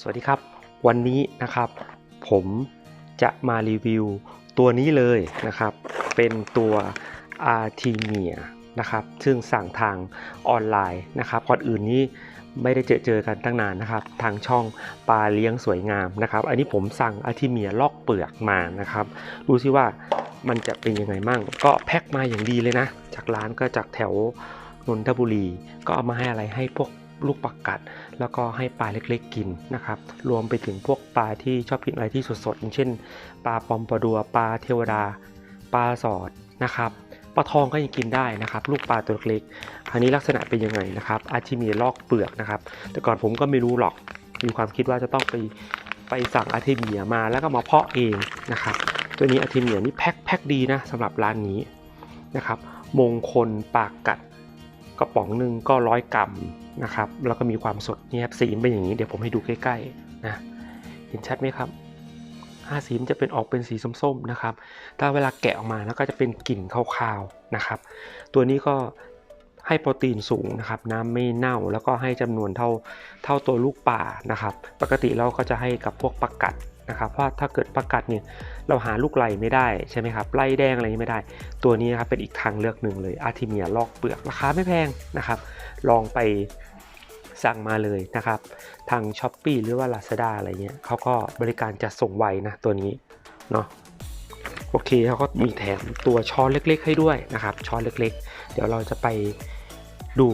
สวัสดีครับ วันนี้นะครับผมจะมารีวิวตัวนี้เลยนะครับ เป็นตัว Artemia นะครับ ซึ่งสั่งทางออนไลน์นะครับก่อนอื่นนี้ไม่ได้เจอเจอกันตั้งนานนะครับ ทางช่องปลาเลี้ยงสวยงามนะครับ อันนี้ผมสั่ง Artemia ลอกเปลือกมานะครับ ดูซิว่ามันจะเป็นยังไงมั่ง ก็แพ็คมาอย่างดีเลยนะ จากร้านก็จากแถวนนทบุรี ก็เอามาให้อะไรให้พวก ลูกปักกัด แล้วก็ให้ปลาเล็กๆกินนะครับ รวมไปถึงพวกปลาที่ชอบกินอะไรที่สดๆอย่างเช่น ปลาปอมปลาดัวปลาเทวดา ปลาสอดนะครับปลาทองก็ยังกินได้นะครับ ลูกปลาตัวเล็กอันนี้ลักษณะเป็นยังไงนะครับอาชีมีลอกเปลือกนะครับ แต่ก่อนผมก็ไม่รู้หรอกมีความคิดว่าจะต้องไปไปสั่งอาเทเมียมาแล้วก็มาเพาะเองนะครับ ตัวนี้อาเทเมียนี่แพ็คแพ็คดีนะสำหรับร้านนี้นะครับ มงคลปากกัด กระป๋องหนึ่งก็ร้อยกรัมนะครับแล้วก็มีความสดนี่ครับสีเป็นอย่างนี้เดี๋ยวผมให้ดูใกล้ๆนะเห็นชัดไหมครับห้าสีมันจะเป็นออกเป็นสีส้มๆนะครับ ถ้าเวลาแกะออกมาแล้วก็จะเป็นกลิ่นคาวๆนะครับ ตัวนี้ก็ให้โปรตีนสูงนะครับน้ำไม่เน่าแล้วก็ให้จำนวนเท่าเท่าตัวลูกป่านะครับ ปกติเราก็จะให้กับพวกปักกัด นะครับเพราะถ้าเกิดปักกัดเนี่ยเราหาลูกไหลไม่ได้ใช่ไหมครับไล่แดงอะไรไม่ได้ ตัวนี้นะครับเป็นอีกทางเลือกหนึ่งเลยอาร์ทิเมียลอกเปลือกราคาไม่แพงนะครับ ลองไปสั่งมาเลยนะครับ ทาง s h อ p e e หรือว่า Lazada อะไรเงี้ยเขาก็บริการจะส่งไวนะตัวนี้เนาะโอเคเขาก็มีแถมตัวช้อนเล็ก ๆ ให้ด้วยนะครับช้อนเล็ก ๆ เดี๋ยวเราจะไปดู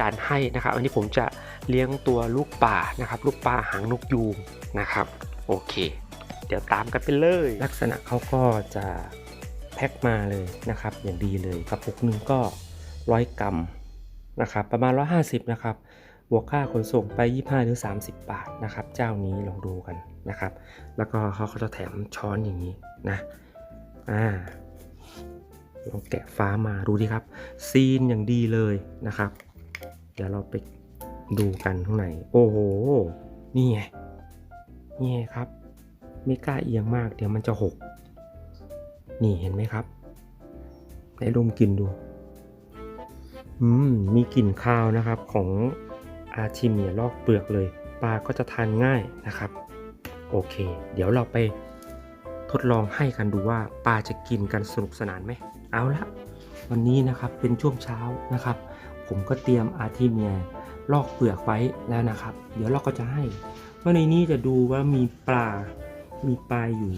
การให้นะครับ อันนี้ผมจะเลี้ยงตัวลูกป่านะครับ ลูกป่าหางนกยูงนะครับ โอเค เดี๋ยวตามกันไปเลย ลักษณะเขาก็จะแพ็คมาเลยนะครับ อย่างดีเลยกระปุกนึงก็ร้อยกรัมนะครับ ประมาณ 150 นะครับ บวกค่าขนส่งไป 25 หรือ 30 บาทนะครับ เจ้านี้ลองดูกันนะครับ แล้วก็เขาก็จะแถมช้อนอย่างนี้นะ อ่าลองแกะฟ้ามาดูดิครับ ซีนอย่างดีเลยนะครับ เดี๋ยวเราไปดูกันข้างใน โอ้โห นี่ไง นี่ครับ ไม่กล้าเอียงมาก เดี๋ยวมันจะหก นี่เห็นไหมครับไหนดมกลิ่นดู อืม มีกลิ่นคาวนะครับของอาชิเมียลอกเปลือกเลย ปลาก็จะทานง่ายนะครับ โอเค เดี๋ยวเราไปทดลองให้กันดูว่าปลาจะกินกันสนุกสนานไหม เอาละ วันนี้นะครับเป็นช่วงเช้านะครับ ผมก็เตรียมอาทิเมีย ลอกเปลือกไว้แล้วนะครับ เดี๋ยวเราก็จะให้ว่าในนี้จะดูว่ามีปลา มีปลาอยู่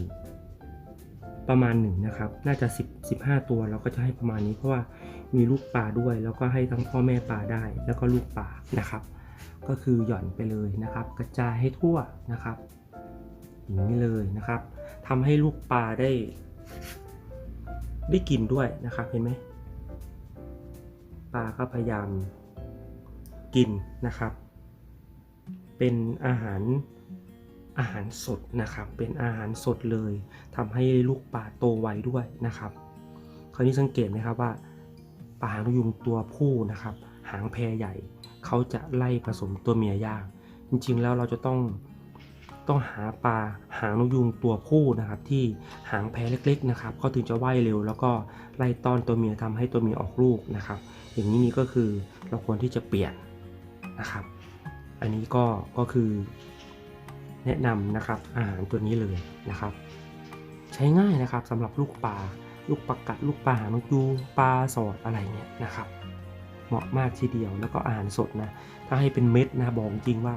ประมาณหนึ่งนะครับ น่าจะ 10 15 ตัวเราก็จะให้ประมาณนี้เพราะว่ามีลูกปลาด้วย แล้วก็ให้ทั้งพ่อแม่ปลาได้ แล้วก็ลูกปลานะครับ ก็คือหย่อนไปเลยนะครับ กระจายให้ทั่วนะครับอย่างนี้เลยนะครับทำให้ลูกปลาได้ ได้กินด้วยนะครับเห็นไหมปลาก็พยายาม กินนะครับ เป็นอาหารอาหารสดนะครับ เป็นอาหารสดเลยทำให้ลูกปลาโตไวด้วยนะครับ คราวนี้สังเกตไหมครับว่าปลาหางนกยุงตัวผู้นะครับ หางแพรใหญ่ เขาจะไล่ผสมตัวเมียยาก จริงๆแล้วเราจะต้องต้องหาปลาหางนกยุงตัวผู้นะครับ ที่หางแพรเล็กๆนะครับเขาถึงจะว่ายเร็ว แล้วก็ไล่ต้อนตัวเมียทำให้ตัวเมียออกลูกนะครับ อย่างนี้นี่ก็คือเราควรที่จะเปลี่ยน นะครับ อันนี้ก็ก็คือแนะนำนะครับอาหารตัวนี้เลยนะครับ ใช้ง่ายนะครับสำหรับลูกปลาลูกปลากัด ลูกปลาหางนกยูงปลาสอดอะไรเนี่ยนะครับ เหมาะมากทีเดียวแล้วก็อาหารสดนะถ้าให้เป็นเม็ดนะบอกจริงว่า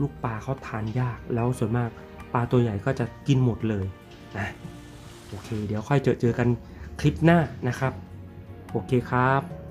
ลูกปลาเขาทานยาก แล้วส่วนมากปลาตัวใหญ่ก็จะกินหมดเลยนะโอเค เดี๋ยวค่อยเจอเจอกันคลิปหน้านะครับ โอเคครับ